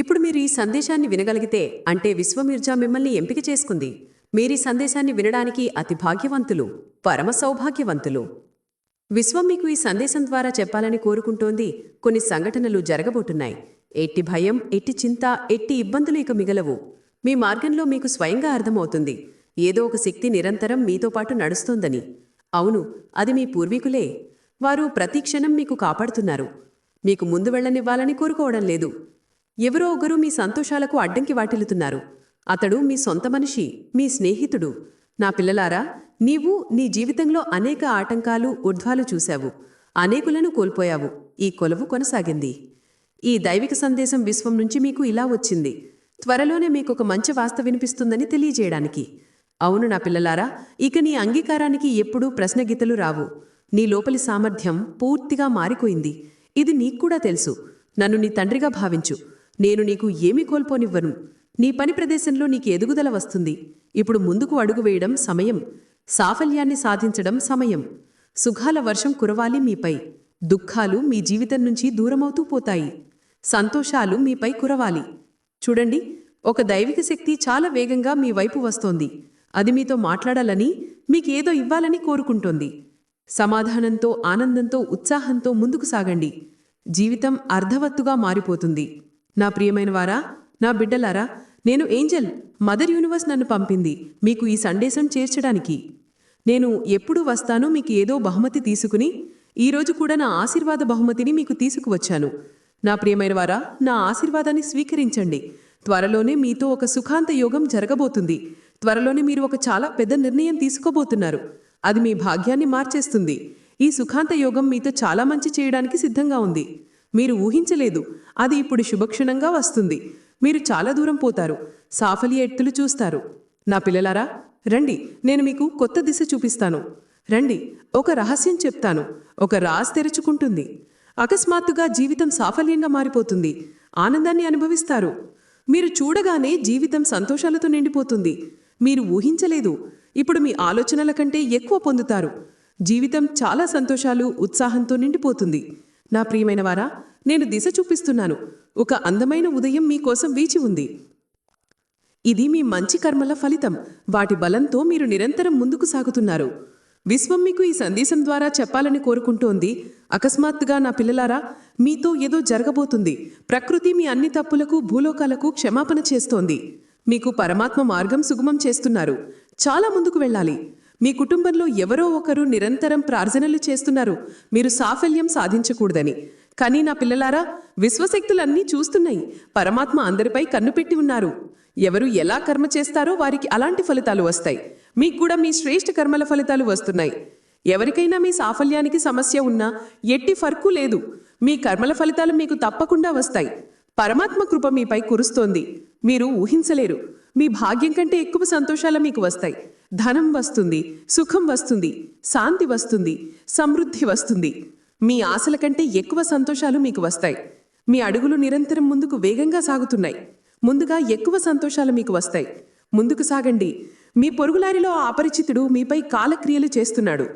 ఇప్పుడు మీరు ఈ సందేశాన్ని వినగలిగితే అంటే విశ్వమిర్జా మిమ్మల్ని ఎంపిక చేసుకుంది. మీరీ సందేశాన్ని వినడానికి అతి భాగ్యవంతులు పరమ సౌభాగ్యవంతులు. విశ్వం మీకు ఈ సందేశం ద్వారా చెప్పాలని కోరుకుంటోంది. కొన్ని సంఘటనలు జరగబోతున్నాయి. ఎట్టి భయం ఎట్టి చింత ఎట్టి ఇబ్బందులు ఇక మిగలవు. మీ మార్గంలో మీకు స్వయంగా అర్థమవుతుంది. ఏదో ఒక శక్తి నిరంతరం మీతో పాటు నడుస్తోందని. అవును అది మీ పూర్వీకులే. వారు ప్రతి క్షణం మీకు కాపాడుతున్నారు. మీకు ముందు వెళ్ళనివ్వాలని కోరుకోవడం లేదు. ఎవరో ఒకరు మీ సంతోషాలకు అడ్డంకి వాటిల్లుతున్నారు. అతడు మీ సొంత మనిషి మీ స్నేహితుడు. నా పిల్లలారా నీవు నీ జీవితంలో అనేక ఆటంకాలు ఊర్ధ్వాలు చూశావు. అనేకులను కోల్పోయావు. ఈ కొలవు కొనసాగింది. ఈ దైవిక సందేశం విశ్వం నుంచి మీకు ఇలా వచ్చింది. త్వరలోనే మీకు ఒక మంచి వాస్త వినిపిస్తుందని తెలియజేయడానికి. అవును నా పిల్లలారా ఇక నీ అంగీకారానికి ఎప్పుడూ ప్రశ్నగీతలు రావు. నీ లోపలి సామర్థ్యం పూర్తిగా మారిపోయింది. ఇది నీకు కూడా తెలుసు. నన్ను నీ తండ్రిగా భావించు. నేను నీకు ఏమీ కోల్పోనివ్వను. నీ పని ప్రదేశంలో నీకు ఎదుగుదల వస్తుంది. ఇప్పుడు ముందుకు అడుగు వేయడం సమయం. సాఫల్యాన్ని సాధించడం సమయం. సుఖాల వర్షం కురవాలి మీపై. దుఃఖాలు మీ జీవితం నుంచి దూరమవుతూ పోతాయి. సంతోషాలు మీపై కురవాలి. చూడండి ఒక దైవిక శక్తి చాలా వేగంగా మీ వైపు వస్తోంది. అది మీతో మాట్లాడాలని మీకేదో ఇవ్వాలని కోరుకుంటోంది. సమాధానంతో ఆనందంతో ఉత్సాహంతో ముందుకు సాగండి. జీవితం అర్ధవత్తుగా మారిపోతుంది. నా ప్రియమైన వారా నా బిడ్డలారా నేను ఏంజల్ మదర్ యూనివర్స్ నన్ను పంపింది మీకు ఈ సందేశం చేర్చడానికి. నేను ఎప్పుడు వస్తానో మీకు ఏదో బహుమతి తీసుకుని ఈరోజు కూడా నా ఆశీర్వాద బహుమతిని మీకు తీసుకువచ్చాను. నా ప్రియమైన వారా నా ఆశీర్వాదాన్ని స్వీకరించండి. త్వరలోనే మీతో ఒక సుఖాంత యోగం జరగబోతుంది. త్వరలోనే మీరు ఒక చాలా పెద్ద నిర్ణయం తీసుకోబోతున్నారు. అది మీ భాగ్యాన్ని మార్చేస్తుంది. ఈ సుఖాంత యోగం మీతో చాలా మంచి చేయడానికి సిద్ధంగా ఉంది. మీరు ఊహించలేదు. అది ఇప్పుడు శుభక్షణంగా వస్తుంది. మీరు చాలా దూరం పోతారు. సాఫల్య ఎత్తులు చూస్తారు. నా పిల్లలారా రండి నేను మీకు కొత్త దిశ చూపిస్తాను. రండి ఒక రహస్యం చెప్తాను. ఒక రాజ్ తెరుచుకుంటుంది. అకస్మాత్తుగా జీవితం సాఫల్యంగా మారిపోతుంది. ఆనందాన్ని అనుభవిస్తారు. మీరు చూడగానే జీవితం సంతోషాలతో నిండిపోతుంది. మీరు ఊహించలేదు. ఇప్పుడు మీ ఆలోచనల కంటే ఎక్కువ పొందుతారు. జీవితం చాలా సంతోషాలు ఉత్సాహంతో నిండిపోతుంది. నా ప్రియమైన వారా నేను దిశ చూపిస్తున్నాను. ఒక అందమైన ఉదయం మీకోసం వీచి ఉంది. ఇది మీ మంచి కర్మల ఫలితం. వాటి బలంతో మీరు నిరంతరం ముందుకు సాగుతున్నారు. విశ్వం మీకు ఈ సందేశం ద్వారా చెప్పాలని కోరుకుంటోంది. అకస్మాత్తుగా నా పిల్లలారా మీతో ఏదో జరగబోతుంది. ప్రకృతి మీ అన్ని తప్పులకు భూలోకాలకు క్షమాపణ చేస్తోంది. మీకు పరమాత్మ మార్గం సుగమం చేస్తున్నారు. చాలా ముందుకు వెళ్ళాలి. మీ కుటుంబంలో ఎవరో ఒకరు నిరంతరం ప్రార్థనలు చేస్తున్నారు. మీరు సాఫల్యం సాధించకూడదని. కానీ నా పిల్లలారా విశ్వశక్తులన్నీ చూస్తున్నాయి. పరమాత్మ అందరిపై కన్ను పెట్టి ఉన్నారు. ఎవరు ఎలా కర్మ చేస్తారో వారికి అలాంటి ఫలితాలు వస్తాయి. మీకు కూడా మీ శ్రేష్ఠ కర్మల ఫలితాలు వస్తున్నాయి. ఎవరికైనా మీ సాఫల్యానికి సమస్య ఉన్నా ఎట్టి ఫర్కు లేదు. మీ కర్మల ఫలితాలు మీకు తప్పకుండా వస్తాయి. పరమాత్మ కృప మీపై కురుస్తోంది. మీరు ఊహించలేరు. మీ భాగ్యం కంటే ఎక్కువ సంతోషాలు మీకు వస్తాయి. ధనం వస్తుంది సుఖం వస్తుంది శాంతి వస్తుంది సమృద్ధి వస్తుంది. మీ ఆశల కంటే ఎక్కువ సంతోషాలు మీకు వస్తాయి. మీ అడుగులు నిరంతరం ముందుకు వేగంగా సాగుతున్నాయి. ముందుగా ఎక్కువ సంతోషాలు మీకు వస్తాయి. ముందుకు సాగండి. మీ పొరుగులారిలో ఆ అపరిచితుడు మీపై కాలక్రియలు చేస్తున్నాడు.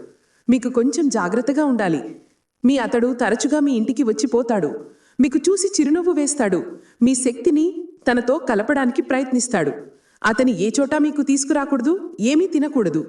మీకు కొంచెం జాగ్రత్తగా ఉండాలి. మీ అతడు తరచుగా మీ ఇంటికి వచ్చిపోతాడు మీకు చూసి చిరునవ్వు వేస్తాడు. మీ శక్తిని తనతో కలపడానికి ప్రయత్నిస్తాడు. అతని ఏ చోట మీకు తీసుకురాకూడదు ఏమీ తినకూడదు.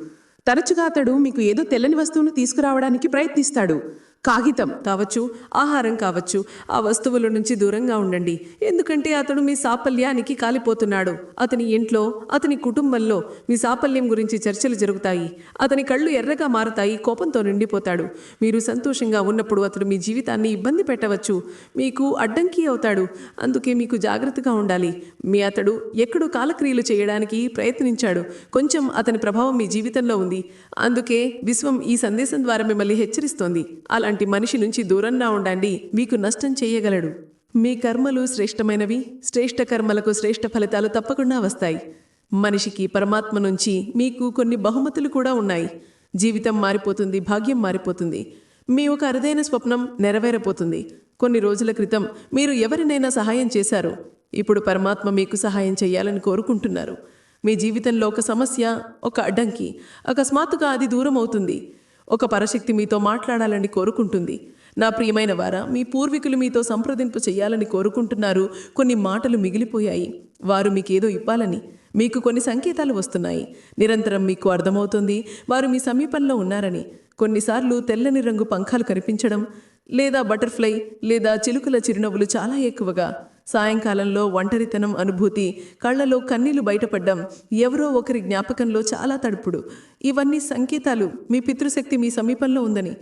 తరచుగా అతడు మీకు ఏదో తెల్లని వస్తువును తీసుకురావడానికి ప్రయత్నిస్తాడు. కాగితం కావచ్చు ఆహారం కావచ్చు ఆ వస్తువుల నుంచి దూరంగా ఉండండి. ఎందుకంటే అతడు మీ సాఫల్యానికి కాలిపోతున్నాడు. అతని ఇంట్లో అతని కుటుంబంలో మీ సాఫల్యం గురించి చర్చలు జరుగుతాయి. అతని కళ్ళు ఎర్రగా మారుతాయి కోపంతో నిండిపోతాడు. మీరు సంతోషంగా ఉన్నప్పుడు అతడు మీ జీవితాన్ని ఇబ్బంది పెట్టవచ్చు. మీకు అడ్డంకి అవుతాడు. అందుకే మీకు జాగ్రత్తగా ఉండాలి. మీ అతడు ఎక్కడో కాలక్రియలు చేయడానికి ప్రయత్నించాడు. కొంచెం అతని ప్రభావం మీ జీవితంలో ఉంది. అందుకే విశ్వం ఈ సందేశం ద్వారా మిమ్మల్ని హెచ్చరిస్తోంది. అలాంటి మనిషి నుంచి దూరంగా ఉండండి మీకు నష్టం చేయగలడు. మీ కర్మలు శ్రేష్టమైనవి శ్రేష్ట కర్మలకు శ్రేష్ఠ ఫలితాలు తప్పకుండా వస్తాయి. మనిషికి పరమాత్మ నుంచి మీకు కొన్ని బహుమతులు కూడా ఉన్నాయి. జీవితం మారిపోతుంది భాగ్యం మారిపోతుంది. మీ ఒక అరుదైన స్వప్నం నెరవేరపోతుంది. కొన్ని రోజుల క్రితం మీరు ఎవరినైనా సహాయం చేశారు. ఇప్పుడు పరమాత్మ మీకు సహాయం చేయాలని కోరుకుంటున్నారు. మీ జీవితంలో ఒక సమస్య ఒక అడ్డంకి అకస్మాత్తుగా అది దూరం అవుతుంది ఒక పరశక్తి మీతో మాట్లాడాలని కోరుకుంటుంది. నా ప్రియమైన వారా మీ పూర్వీకులు మీతో సంప్రదింపు చేయాలని కోరుకుంటున్నారు. కొన్ని మాటలు మిగిలిపోయాయి. వారు మీకేదో ఇవ్వాలని. మీకు కొన్ని సంకేతాలు వస్తున్నాయి. నిరంతరం మీకు అర్థమవుతుంది. వారు మీ సమీపంలో ఉన్నారని. కొన్నిసార్లు తెల్లని రంగు పంఖాలు కనిపించడం లేదా బటర్ఫ్లై లేదా చిలుకల చిరునవ్వులు చాలా ఎక్కువగా. సాయంకాలంలో ఒంటరితనం అనుభూతి కళ్ళలో కన్నీళ్ళు బయటపడ్డం ఎవరో ఒకరి జ్ఞాపకంలో చాలా తడుపుడు. ఇవన్నీ సంకేతాలు మీ పితృశక్తి మీ సమీపంలో ఉందని.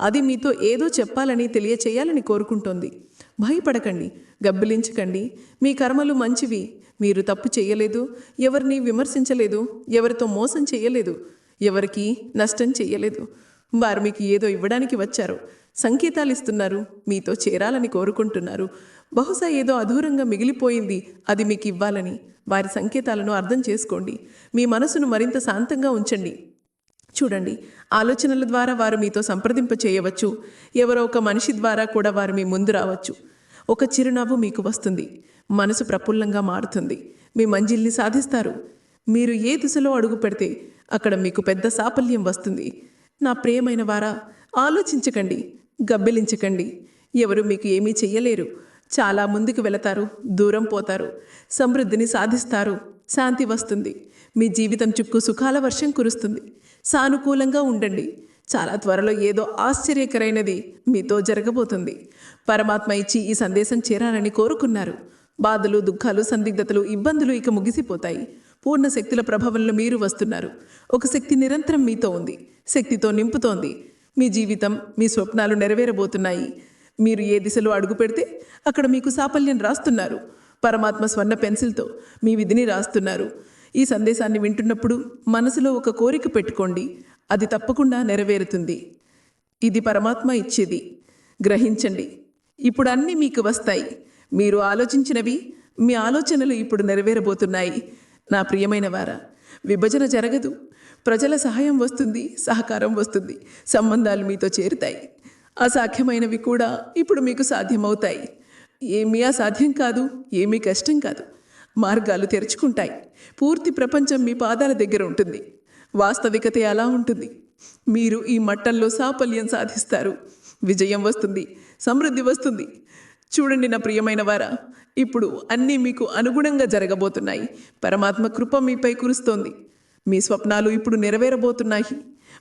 అది మీతో ఏదో చెప్పాలని తెలియచేయాలని కోరుకుంటోంది. భయపడకండి గబ్బిలించకండి. మీ కర్మలు మంచివి. మీరు తప్పు చేయలేదు. ఎవరిని విమర్శించలేదు. ఎవరితో మోసం చేయలేదు. ఎవరికి నష్టం చేయలేదు. వారు మీకు ఏదో ఇవ్వడానికి వచ్చారు. సంకేతాలు ఇస్తున్నారు మీతో చేరాలని కోరుకుంటున్నారు. బహుశా ఏదో అధూరంగా మిగిలిపోయింది. అది మీకు ఇవ్వాలని వారి సంకేతాలను అర్థం చేసుకోండి. మీ మనసును మరింత శాంతంగా ఉంచండి. చూడండి. ఆలోచనల ద్వారా వారు మీతో సంప్రదింప చేయవచ్చు. ఎవరో ఒక మనిషి ద్వారా కూడా వారు మీ ముందు రావచ్చు. ఒక చిరునవ్వు మీకు వస్తుంది. మనసు ప్రఫుల్లంగా మారుతుంది. మీ మంజిల్ని సాధిస్తారు. మీరు ఏ దిశలో అడుగు పెడితే అక్కడ మీకు పెద్ద సాఫల్యం వస్తుంది. నా ప్రియమైన వారా ఆలోచించకండి. గబ్బిలించకండి. ఎవరు మీకు ఏమీ చెయ్యలేరు. చాలా ముందుకు వెళతారు దూరం పోతారు సమృద్ధిని సాధిస్తారు శాంతి వస్తుంది. మీ జీవితం చుట్టూ సుఖాల వర్షం కురుస్తుంది. సానుకూలంగా ఉండండి. చాలా త్వరలో ఏదో ఆశ్చర్యకరైనది మీతో జరగబోతుంది. పరమాత్మ ఇచ్చి ఈ సందేశం చేరాలని కోరుకున్నారు. బాధలు దుఃఖాలు సందిగ్ధతలు ఇబ్బందులు ఇక ముగిసిపోతాయి. పూర్ణ శక్తుల ప్రభావంలో మీరు వస్తున్నారు. ఒక శక్తి నిరంతరం మీతో ఉంది. శక్తితో నింపుతోంది. మీ జీవితం మీ స్వప్నాలు నెరవేరబోతున్నాయి. మీరు ఏ దిశలో అడుగు పెడితే అక్కడ మీకు సాఫల్యం రాస్తున్నారు. పరమాత్మ స్వర్ణ పెన్సిల్తో మీ విధిని రాస్తున్నారు. ఈ సందేశాన్ని వింటున్నప్పుడు మనసులో ఒక కోరిక పెట్టుకోండి. అది తప్పకుండా నెరవేరుతుంది. ఇది పరమాత్మ ఇచ్చేది. గ్రహించండి. ఇప్పుడు అన్నీ మీకు వస్తాయి. మీరు ఆలోచించినవి మీ ఆలోచనలు ఇప్పుడు నెరవేరబోతున్నాయి. నా ప్రియమైన వారా విభజన జరగదు. ప్రజల సహాయం వస్తుంది సహకారం వస్తుంది. సంబంధాలు మీతో చేరుతాయి. అసాధ్యమైనవి కూడా ఇప్పుడు మీకు సాధ్యమవుతాయి. ఏమీ అసాధ్యం కాదు ఏమీ కష్టం కాదు. మార్గాలు తెరుచుకుంటాయి. పూర్తి ప్రపంచం మీ పాదాల దగ్గర ఉంటుంది. వాస్తవికత ఎలా ఉంటుంది. మీరు ఈ మట్టంలో సాఫల్యం సాధిస్తారు. విజయం వస్తుంది. సమృద్ధి వస్తుంది. చూడండి నా ప్రియమైన వారా ఇప్పుడు అన్నీ మీకు అనుగుణంగా జరగబోతున్నాయి. పరమాత్మ కృప మీపై కురుస్తోంది. మీ స్వప్నాలు ఇప్పుడు నెరవేరబోతున్నాయి.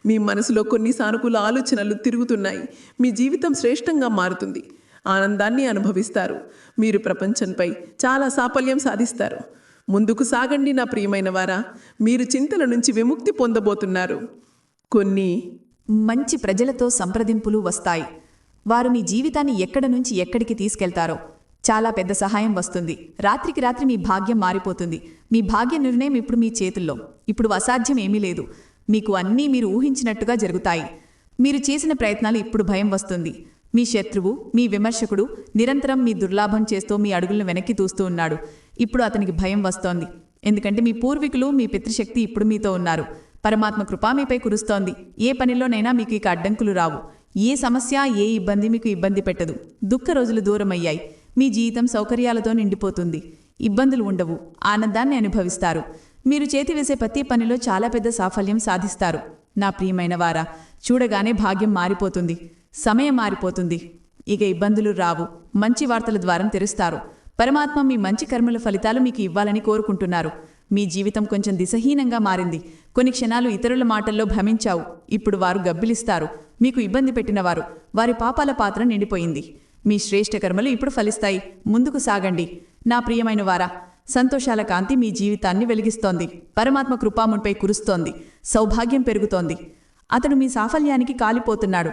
మీ మనసులో కొన్ని సానుకూల ఆలోచనలు తిరుగుతున్నాయి. మీ జీవితం శ్రేష్టంగా మారుతుంది. ఆనందాన్ని అనుభవిస్తారు. మీరు ప్రపంచంపై చాలా సాఫల్యం సాధిస్తారు. ముందుకు సాగండి నా ప్రియమైన వారా. మీరు చింతల నుంచి విముక్తి పొందబోతున్నారు. కొన్ని మంచి ప్రజలతో సంప్రదింపులు వస్తాయి. వారు మీ జీవితాన్ని ఎక్కడ నుంచి ఎక్కడికి తీసుకెళ్తారో. చాలా పెద్ద సహాయం వస్తుంది. రాత్రికి రాత్రి మీ భాగ్యం మారిపోతుంది. మీ భాగ్య నిర్ణయం ఇప్పుడు మీ చేతుల్లో. ఇప్పుడు అసాధ్యం ఏమీ లేదు. మీకు అన్నీ మీరు ఊహించినట్టుగా జరుగుతాయి. మీరు చేసిన ప్రయత్నాలు ఇప్పుడు భయం వస్తుంది. మీ శత్రువు మీ విమర్శకుడు నిరంతరం మీ దుర్లాభం చేస్తూ మీ అడుగులను వెనక్కి తూస్తూ ఉన్నాడు. ఇప్పుడు అతనికి భయం వస్తోంది. ఎందుకంటే మీ పూర్వీకులు మీ పితృశక్తి ఇప్పుడు మీతో ఉన్నారు. పరమాత్మ కృపా మీపై కురుస్తోంది. ఏ పనిలోనైనా మీకు ఇక అడ్డంకులు రావు. ఏ సమస్య ఏ ఇబ్బంది మీకు ఇబ్బంది పెట్టదు. దుఃఖ రోజులు దూరమయ్యాయి. మీ జీవితం సౌకర్యాలతో నిండిపోతుంది. ఇబ్బందులు ఉండవు. ఆనందాన్ని అనుభవిస్తారు. మీరు చేతివేసే ప్రతి పనిలో చాలా పెద్ద సాఫల్యం సాధిస్తారు. నా ప్రియమైన వారా చూడగానే భాగ్యం మారిపోతుంది. సమయం మారిపోతుంది. ఇక ఇబ్బందులు రావు. మంచి వార్తల ద్వారం తెరుస్తారు. పరమాత్మ మీ మంచి కర్మల ఫలితాలు మీకు ఇవ్వాలని కోరుకుంటున్నారు. మీ జీవితం కొంచెం దిశహీనంగా మారింది. కొన్ని క్షణాలు ఇతరుల మాటల్లో భ్రమించావు. ఇప్పుడు వారు గబ్బిలిస్తారు. మీకు ఇబ్బంది పెట్టినవారు వారి పాపాల పాత్ర నిండిపోయింది. మీ శ్రేష్ఠ కర్మలు ఇప్పుడు ఫలిస్తాయి. ముందుకు సాగండి. నా ప్రియమైన వారా సంతోషాల కాంతి మీ జీవితాన్ని వెలిగిస్తోంది. పరమాత్మ కృపామునిపై కురుస్తోంది. సౌభాగ్యం పెరుగుతోంది. అతడు మీ సాఫల్యానికి కాలిపోతున్నాడు.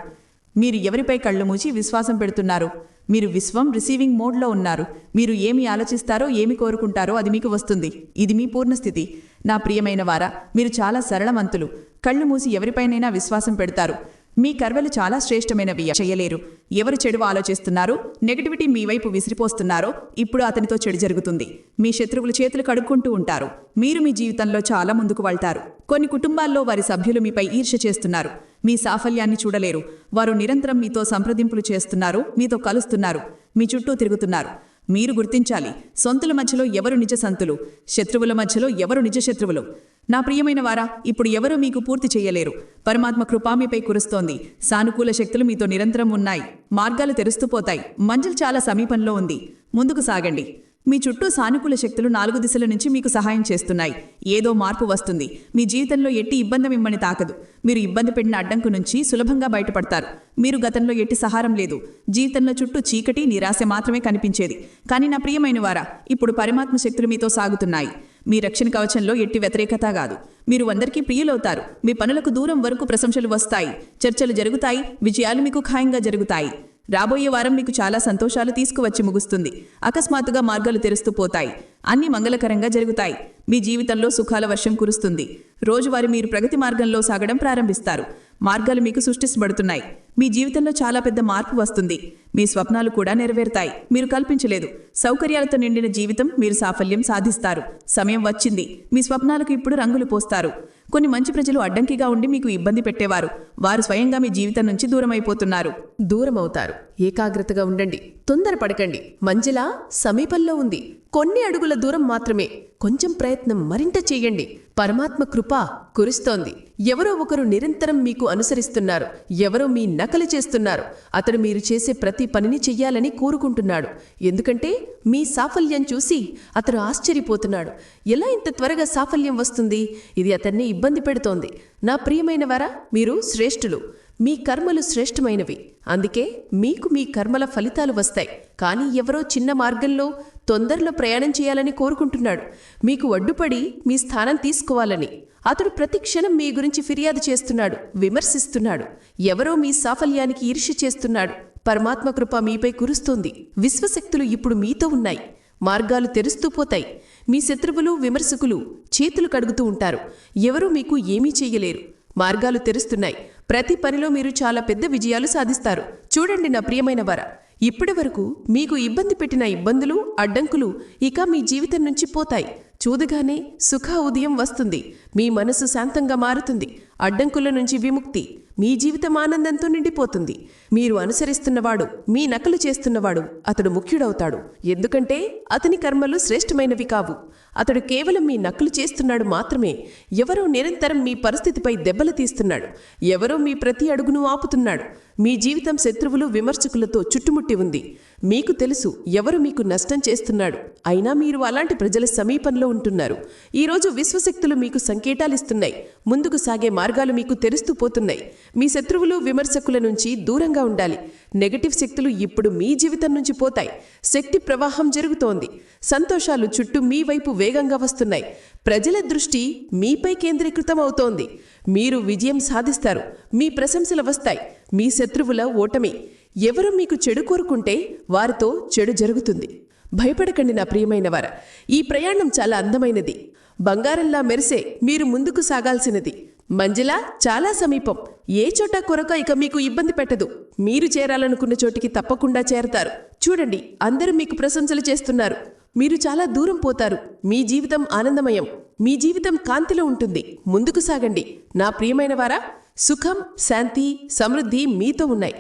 మీరు ఎవరిపై కళ్ళు మూచి విశ్వాసం పెడుతున్నారు? మీరు విశ్వం రిసీవింగ్ మోడ్లో ఉన్నారు. మీరు ఏమి ఆలోచిస్తారో ఏమి కోరుకుంటారో అది మీకు వస్తుంది. ఇది మీ పూర్ణస్థితి నా ప్రియమైన వారా మీరు చాలా సరళవంతులు. కళ్ళు మూసి ఎవరిపైనైనా విశ్వాసం పెడతారు. మీ కర్వలు చాలా శ్రేష్టమైనవి. చేయలేరు. ఎవరు చెడు ఆలోచిస్తున్నారో నెగటివిటీ మీ వైపు విసిరిపోస్తున్నారో ఇప్పుడు అతనితో చెడు జరుగుతుంది. మీ శత్రువులు చేతులు కడుక్కుంటూ ఉంటారు. మీరు మీ జీవితంలో చాలా ముందుకు వెళ్తారు. కొన్ని కుటుంబాల్లో వారి సభ్యులు మీపై ఈర్ష చేస్తున్నారు. మీ సాఫల్యాన్ని చూడలేరు. వారు నిరంతరం మీతో సంప్రదింపులు చేస్తున్నారు మీతో కలుస్తున్నారు మీ చుట్టూ తిరుగుతున్నారు. మీరు గుర్తించాలి. సొంతుల మధ్యలో ఎవరు నిజ సంతులు? శత్రువుల మధ్యలో ఎవరు నిజ శత్రువులు? నా ప్రియమైన వారా ఇప్పుడు ఎవరూ మీకు పూర్తి చేయలేరు. పరమాత్మ కృపా మీపై కురుస్తోంది. సానుకూల శక్తులు మీతో నిరంతరం ఉన్నాయి. మార్గాలు తెరుస్తుపోతాయి మంజిల్ చాలా సమీపంలో ఉంది. ముందుకు సాగండి. మీ చుట్టూ సానుకూల శక్తులు నాలుగు దిశల నుంచి మీకు సహాయం చేస్తున్నాయి. ఏదో మార్పు వస్తుంది. మీ జీవితంలో ఎట్టి ఇబ్బంది మిమ్మల్ని తాకదు. మీరు ఇబ్బంది పెడిన అడ్డంకు నుంచి సులభంగా బయటపడతారు. మీరు గతంలో ఎట్టి సహారం లేదు. జీవితంలో చుట్టూ చీకటి నిరాశ మాత్రమే కనిపించేది. కానీ నా ప్రియమైన వారా ఇప్పుడు పరమాత్మ శక్తులు మీతో సాగుతున్నాయి. మీ రక్షణ కవచంలో ఎట్టి వ్యతిరేకత కాదు. మీరు అందరికీ ప్రియులవుతారు. మీ పనులకు దూరం వరకు ప్రశంసలు వస్తాయి. చర్చలు జరుగుతాయి. విజయాలు మీకు ఖాయంగా జరుగుతాయి. రాబోయే వారం మీకు చాలా సంతోషాలు తీసుకువచ్చి ముగుస్తుంది. అకస్మాత్తుగా మార్గాలు తెరుస్తూ పోతాయి. అన్ని మంగళకరంగా జరుగుతాయి. మీ జీవితంలో సుఖాల వర్షం కురుస్తుంది. రోజువారీ మీరు ప్రగతి మార్గంలో సాగడం ప్రారంభిస్తారు. మార్గాలు మీకు సృష్టించబడుతున్నాయి. మీ జీవితంలో చాలా పెద్ద మార్పు వస్తుంది. మీ స్వప్నాలు కూడా నెరవేరుతాయి. మీరు కల్పించలేదు. సౌకర్యాలతో నిండిన జీవితం మీరు సాఫల్యం సాధిస్తారు. సమయం వచ్చింది. మీ స్వప్నాలకు ఇప్పుడు రంగులు పోస్తారు. కొన్ని మంచి ప్రజలు అడ్డంకిగా ఉండి మీకు ఇబ్బంది పెట్టేవారు. వారు స్వయంగా మీ జీవితం నుంచి దూరమైపోతున్నారు. దూరమవుతారు. దూరం అవుతారు ఏకాగ్రతగా ఉండండి. తొందరపడకండి. మంజిలా సమీపంలో ఉంది. కొన్ని అడుగుల దూరం మాత్రమే. కొంచెం ప్రయత్నం మరింత చేయండి. పరమాత్మ కృప కురుస్తోంది. ఎవరో ఒకరు నిరంతరం మీకు అనుసరిస్తున్నారు. ఎవరో మీ నకలు చేస్తున్నారు. అతడు మీరు చేసే ప్రతి పనిని చెయ్యాలని కోరుకుంటున్నాడు. ఎందుకంటే మీ సాఫల్యం చూసి అతడు ఆశ్చర్యపోతున్నాడు. ఎలా ఇంత త్వరగా సాఫల్యం వస్తుంది? ఇది అతన్ని ఇబ్బంది పెడుతోంది. నా ప్రియమైన వారా మీరు శ్రేష్ఠులు. మీ కర్మలు శ్రేష్టమైనవి అందుకే మీకు మీ కర్మల ఫలితాలు వస్తాయి. కానీ ఎవరో చిన్న మార్గంలో తొందరలో ప్రయాణం చేయాలని కోరుకుంటున్నాడు. మీకు అడ్డుపడి మీ స్థానం తీసుకోవాలని. అతడు ప్రతి క్షణం మీ గురించి ఫిర్యాదు చేస్తున్నాడు విమర్శిస్తున్నాడు. ఎవరో మీ సాఫల్యానికి ఈర్ష్య చేస్తున్నాడు. పరమాత్మ కృప మీపై కురుస్తోంది. విశ్వశక్తులు ఇప్పుడు మీతో ఉన్నాయి. మార్గాలు తెరుస్తూ పోతాయి. మీ శత్రువులు విమర్శకులు చేతులు కడుగుతూ ఉంటారు. ఎవరూ మీకు ఏమీ చేయలేరు. మార్గాలు తెరుస్తున్నాయి. ప్రతి పనిలో మీరు చాలా పెద్ద విజయాలు సాధిస్తారు. చూడండి నా ప్రియమైన వర. ఇప్పటి వరకు మీకు ఇబ్బంది పెట్టిన ఇబ్బందులు అడ్డంకులు ఇక మీ జీవితం నుంచి పోతాయి. చూడగానే సుఖ ఉదయం వస్తుంది. మీ మనసు శాంతంగా మారుతుంది. అడ్డంకుల నుంచి విముక్తి. మీ జీవితం ఆనందంతో నిండిపోతుంది. మీరు అనుసరిస్తున్నవాడు మీ నకలు చేస్తున్నవాడు అతడు ముఖ్యుడవుతాడు. ఎందుకంటే అతని కర్మలు శ్రేష్టమైనవి కావు. అతడు కేవలం మీ నకలు చేస్తున్నాడు మాత్రమే. ఎవరో నిరంతరం మీ పరిస్థితిపై దెబ్బలు తీస్తున్నాడు. ఎవరో మీ ప్రతి అడుగును ఆపుతున్నాడు. మీ జీవితం శత్రువులు విమర్శకులతో చుట్టుముట్టి ఉంది. మీకు తెలుసు ఎవరు మీకు నష్టం చేస్తున్నాడు. అయినా మీరు అలాంటి ప్రజల సమీపంలో ఉంటున్నారు. ఈరోజు విశ్వశక్తులు మీకు సంకేతాలిస్తున్నాయి ముందుకు సాగే మార్గాలు మీకు తెరుస్తూ పోతున్నాయి. మీ శత్రువులు విమర్శకుల నుంచి దూరంగా ఉండాలి. నెగటివ్ శక్తులు ఇప్పుడు మీ జీవితం నుంచి పోతాయి. శక్తి ప్రవాహం జరుగుతోంది. సంతోషాలు చుట్టూ మీ వైపు వేగంగా వస్తున్నాయి. ప్రజల దృష్టి మీపై కేంద్రీకృతం అవుతోంది. మీరు విజయం సాధిస్తారు. మీ ప్రశంసలు వస్తాయి. మీ శత్రువుల ఓటమి. ఎవరు మీకు చెడు కోరుకుంటే వారితో చెడు జరుగుతుంది. భయపడకండి నా ప్రియమైన వార. ఈ ప్రయాణం చాలా అందమైనది. బంగారంలా మెరిసే మీరు ముందుకు సాగాల్సినది. మంజుల చాలా సమీపం. ఏ చోట కొరక ఇక మీకు ఇబ్బంది పెట్టదు. మీరు చేరాలనుకున్న చోటికి తప్పకుండా చేరతారు. చూడండి అందరూ మీకు ప్రశంసలు చేస్తున్నారు. మీరు చాలా దూరం పోతారు. మీ జీవితం ఆనందమయం. మీ జీవితం కాంతిలో ఉంటుంది. ముందుకు సాగండి. నా ప్రియమైన వారా సుఖం శాంతి సమృద్ధి మీతో ఉన్నాయి.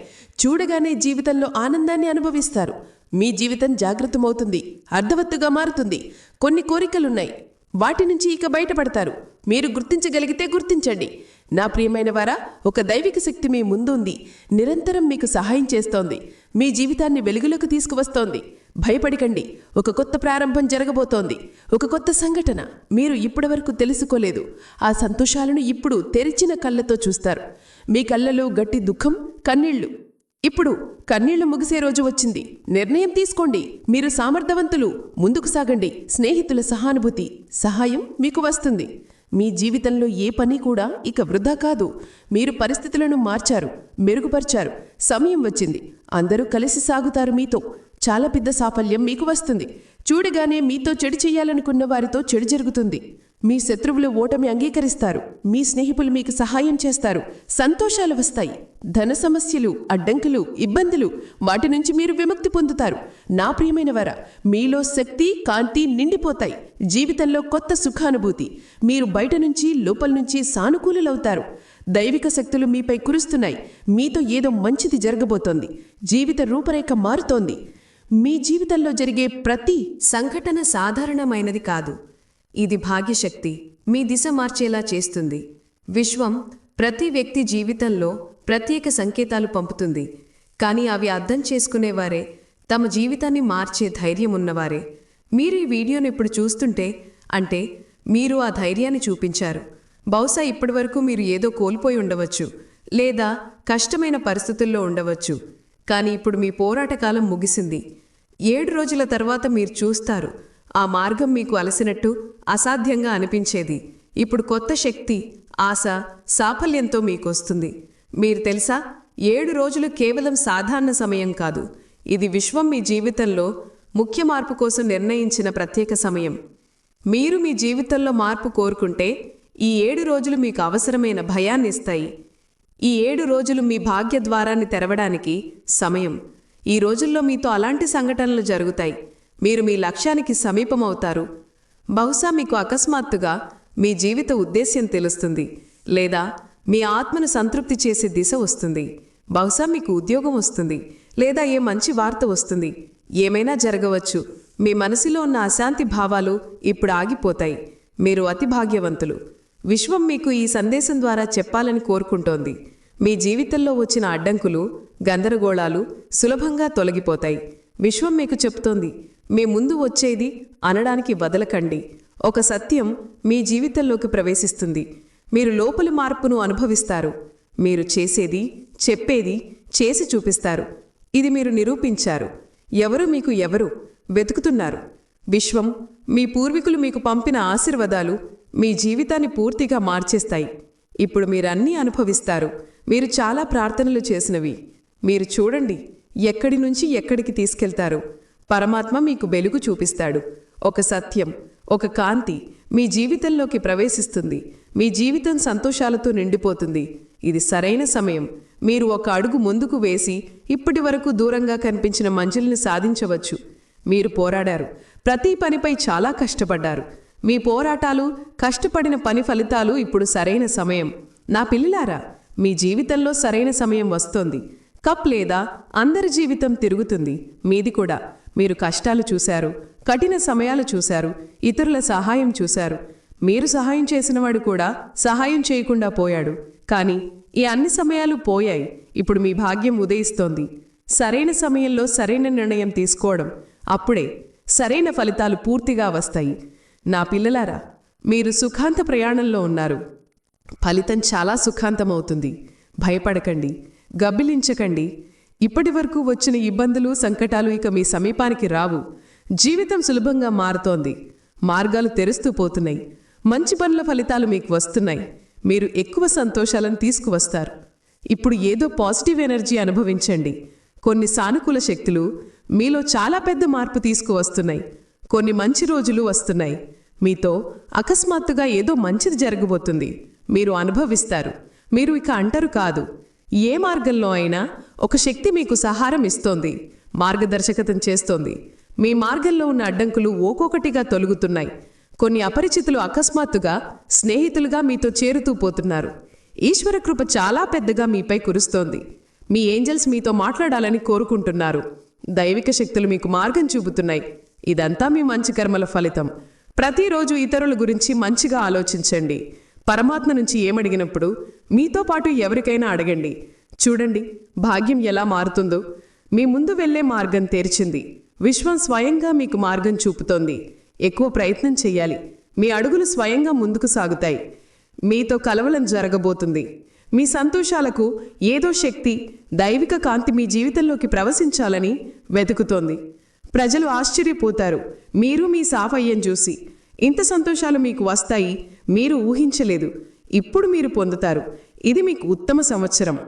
చూడగానే జీవితంలో ఆనందాన్ని అనుభవిస్తారు. మీ జీవితం జాగృతమవుతుంది. అర్ధవత్తుగా మారుతుంది. కొన్ని కోరికలున్నాయి. వాటి నుంచి ఇక బయటపడతారు. మీరు గుర్తించగలిగితే గుర్తించండి. నా ప్రియమైన వారా ఒక దైవిక శక్తి మీ ముందుంది. నిరంతరం మీకు సహాయం చేస్తోంది. మీ జీవితాన్ని వెలుగులోకి తీసుకువస్తోంది. భయపడకండి. ఒక కొత్త ప్రారంభం జరగబోతోంది. ఒక కొత్త సంఘటన మీరు ఇప్పటివరకు తెలుసుకోలేదు. ఆ సంతోషాలను ఇప్పుడు తెరిచిన కళ్ళతో చూస్తారు. మీ కళ్ళలో గట్టి దుఃఖం కన్నీళ్ళు ఇప్పుడు కన్నీళ్ళు ముగిసే రోజు వచ్చింది. నిర్ణయం తీసుకోండి. మీరు సామర్థ్యవంతులు. ముందుకు సాగండి. స్నేహితుల సహానుభూతి సహాయం మీకు వస్తుంది. మీ జీవితంలో ఏ పని కూడా ఇక వృధా కాదు. మీరు పరిస్థితులను మార్చారు మెరుగుపరిచారు. సమయం వచ్చింది. అందరూ కలిసి సాగుతారు మీతో. చాలా పెద్ద సాఫల్యం మీకు వస్తుంది. చూడగానే మీతో చెడు చేయాలనుకున్న వారితో చెడు జరుగుతుంది. మీ శత్రువులు ఓటమి అంగీకరిస్తారు. మీ స్నేహితులు మీకు సహాయం చేస్తారు. సంతోషాలు వస్తాయి. ధన సమస్యలు అడ్డంకులు ఇబ్బందులు వాటి నుంచి మీరు విముక్తి పొందుతారు. నా ప్రియమైన వర మీలో శక్తి కాంతి నిండిపోతాయి. జీవితంలో కొత్త సుఖానుభూతి. మీరు బయట నుంచి లోపల నుంచి సానుకూలులవుతారు. దైవిక శక్తులు మీపై కురుస్తున్నాయి. మీతో ఏదో మంచిది జరగబోతోంది. జీవిత రూపరేఖ మారుతోంది. మీ జీవితంలో జరిగే ప్రతి సంఘటన సాధారణమైనది కాదు. ఇది భాగ్యశక్తి. మీ దిశ మార్చేలా చేస్తుంది. విశ్వం ప్రతి వ్యక్తి జీవితంలో ప్రత్యేక సంకేతాలు పంపుతుంది. కానీ అవి అర్థం చేసుకునేవారే తమ జీవితాన్ని మార్చే ధైర్యం ఉన్నవారే. మీరు ఈ వీడియోను ఇప్పుడు చూస్తుంటే అంటే మీరు ఆ ధైర్యాన్ని చూపించారు. బహుశా ఇప్పటివరకు మీరు ఏదో కోల్పోయి ఉండవచ్చు లేదా కష్టమైన పరిస్థితుల్లో ఉండవచ్చు. కానీ ఇప్పుడు మీ పోరాటకాలం ముగిసింది. ఏడు రోజుల తర్వాత మీరు చూస్తారు ఆ మార్గం మీకు అలసినట్టు అసాధ్యంగా అనిపించేది. ఇప్పుడు కొత్త శక్తి ఆశ సాఫల్యంతో మీకొస్తుంది. మీరు తెలుసా? ఏడు రోజులు కేవలం సాధారణ సమయం కాదు. ఇది విశ్వం మీ జీవితంలో ముఖ్య మార్పు కోసం నిర్ణయించిన ప్రత్యేక సమయం. మీరు మీ జీవితంలో మార్పు కోరుకుంటే ఈ ఏడు రోజులు మీకు అవసరమైన భయాన్ని ఇస్తాయి. ఈ ఏడు రోజులు మీ భాగ్య ద్వారాన్ని తెరవడానికి సమయం. ఈ రోజుల్లో మీతో అలాంటి సంఘటనలు జరుగుతాయి. మీరు మీ లక్ష్యానికి సమీపమవుతారు. బహుశా మీకు అకస్మాత్తుగా మీ జీవిత ఉద్దేశ్యం తెలుస్తుంది లేదా మీ ఆత్మను సంతృప్తి చేసే దిశ వస్తుంది. బహుశా మీకు ఉద్యోగం వస్తుంది లేదా ఏ మంచి వార్త వస్తుంది. ఏమైనా జరగవచ్చు. మీ మనసులో ఉన్న అశాంతి భావాలు ఇప్పుడు ఆగిపోతాయి. మీరు అతి భాగ్యవంతులు. విశ్వం మీకు ఈ సందేశం ద్వారా చెప్పాలని కోరుకుంటోంది. మీ జీవితంలో వచ్చిన అడ్డంకులు గందరగోళాలు సులభంగా తొలగిపోతాయి. విశ్వం మీకు చెప్తోంది మీ ముందు వచ్చేది అనడానికి వదలకండి. ఒక సత్యం మీ జీవితంలోకి ప్రవేశిస్తుంది. మీరు లోపలి మార్పును అనుభవిస్తారు. మీరు చేసేది చెప్పేది చేసి చూపిస్తారు. ఇది మీరు నిరూపించారు. ఎవరు మీకు ఎవరు? వెతుకుతున్నారు. విశ్వం మీ పూర్వీకులు మీకు పంపిన ఆశీర్వాదాలు మీ జీవితాన్ని పూర్తిగా మార్చేస్తాయి. ఇప్పుడు మీరన్నీ అనుభవిస్తారు. మీరు చాలా ప్రార్థనలు చేసినవి. మీరు చూడండి ఎక్కడి నుంచి ఎక్కడికి తీసుకెళ్తారు. పరమాత్మ మీకు వెలుగు చూపిస్తాడు. ఒక సత్యం ఒక కాంతి మీ జీవితంలోకి ప్రవేశిస్తుంది. మీ జీవితం సంతోషాలతో నిండిపోతుంది. ఇది సరైన సమయం. మీరు ఒక అడుగు ముందుకు వేసి ఇప్పటి వరకు దూరంగా కనిపించిన మంజిల్ని సాధించవచ్చు. మీరు పోరాడారు. ప్రతి పనిపై చాలా కష్టపడ్డారు. మీ పోరాటాలు కష్టపడిన పని ఫలితాలు ఇప్పుడు సరైన సమయం. నా పిల్లలారా మీ జీవితంలో సరైన సమయం వస్తోంది. కప్ లేదా అందరి జీవితం తిరుగుతుంది. మీది కూడా. మీరు కష్టాలు చూశారు కఠిన సమయాలు చూశారు ఇతరుల సహాయం చూశారు. మీరు సహాయం చేసినవాడు కూడా సహాయం చేయకుండా పోయాడు. కానీ ఈ అన్ని సమయాలు పోయాయి. ఇప్పుడు మీ భాగ్యం ఉదయిస్తోంది. సరైన సమయంలో సరైన నిర్ణయం తీసుకోవడం. అప్పుడే సరైన ఫలితాలు పూర్తిగా వస్తాయి. నా పిల్లలారా మీరు సుఖాంత ప్రయాణంలో ఉన్నారు. ఫలితం చాలా సుఖాంతమవుతుంది. భయపడకండి. గబ్బిలించకండి. ఇప్పటి వరకు వచ్చిన ఇబ్బందులు సంకటాలు ఇక మీ సమీపానికి రావు. జీవితం సులభంగా మారుతోంది. మార్గాలు తెరుస్తూ పోతున్నాయి. మంచి పనుల ఫలితాలు మీకు వస్తున్నాయి. మీరు ఎక్కువ సంతోషాలను తీసుకువస్తారు. ఇప్పుడు ఏదో పాజిటివ్ ఎనర్జీ అనుభవించండి. కొన్ని సానుకూల శక్తులు మీలో చాలా పెద్ద మార్పు తీసుకువస్తున్నాయి. కొన్ని మంచి రోజులు వస్తున్నాయి. మీతో అకస్మాత్తుగా ఏదో మంచిది జరగబోతుంది. మీరు అనుభవిస్తారు. మీరు ఇక అంటరు కాదు. ఏ మార్గంలో అయినా ఒక శక్తి మీకు సహారం ఇస్తోంది మార్గదర్శకతం చేస్తోంది. మీ మార్గంలో ఉన్న అడ్డంకులు ఒక్కొక్కటిగా తొలుగుతున్నాయి. కొన్ని అపరిచితులు అకస్మాత్తుగా స్నేహితులుగా మీతో చేరుతూ పోతున్నారు. ఈశ్వర కృప చాలా పెద్దగా మీపై కురుస్తోంది. మీ ఏంజల్స్ మీతో మాట్లాడాలని కోరుకుంటున్నారు. దైవిక శక్తులు మీకు మార్గం చూపుతున్నాయి. ఇదంతా మీ మంచి కర్మల ఫలితం. ప్రతిరోజు ఇతరుల గురించి మంచిగా ఆలోచించండి. పరమాత్మ నుంచి ఏమడిగినప్పుడు మీతో పాటు ఎవరికైనా అడగండి. చూడండి భాగ్యం ఎలా మారుతుందో. మీ ముందు వెళ్ళే మార్గం తెరిచింది. విశ్వం స్వయంగా మీకు మార్గం చూపుతోంది. ఎక్కువ ప్రయత్నం చెయ్యాలి మీ అడుగులు స్వయంగా ముందుకు సాగుతాయి. మీతో కలవలం జరగబోతుంది. మీ సంతోషాలకు ఏదో శక్తి దైవిక కాంతి మీ జీవితంలోకి ప్రవశించాలని వెతుకుతోంది. ప్రజలు ఆశ్చర్యపోతారు. మీరు మీ సాఫయ్యం చూసి. ఇంత సంతోషాలు మీకు వస్తాయి మీరు ఊహించలేదు. ఇప్పుడు మీరు పొందుతారు. ఇది మీకు ఉత్తమ సంవత్సరం.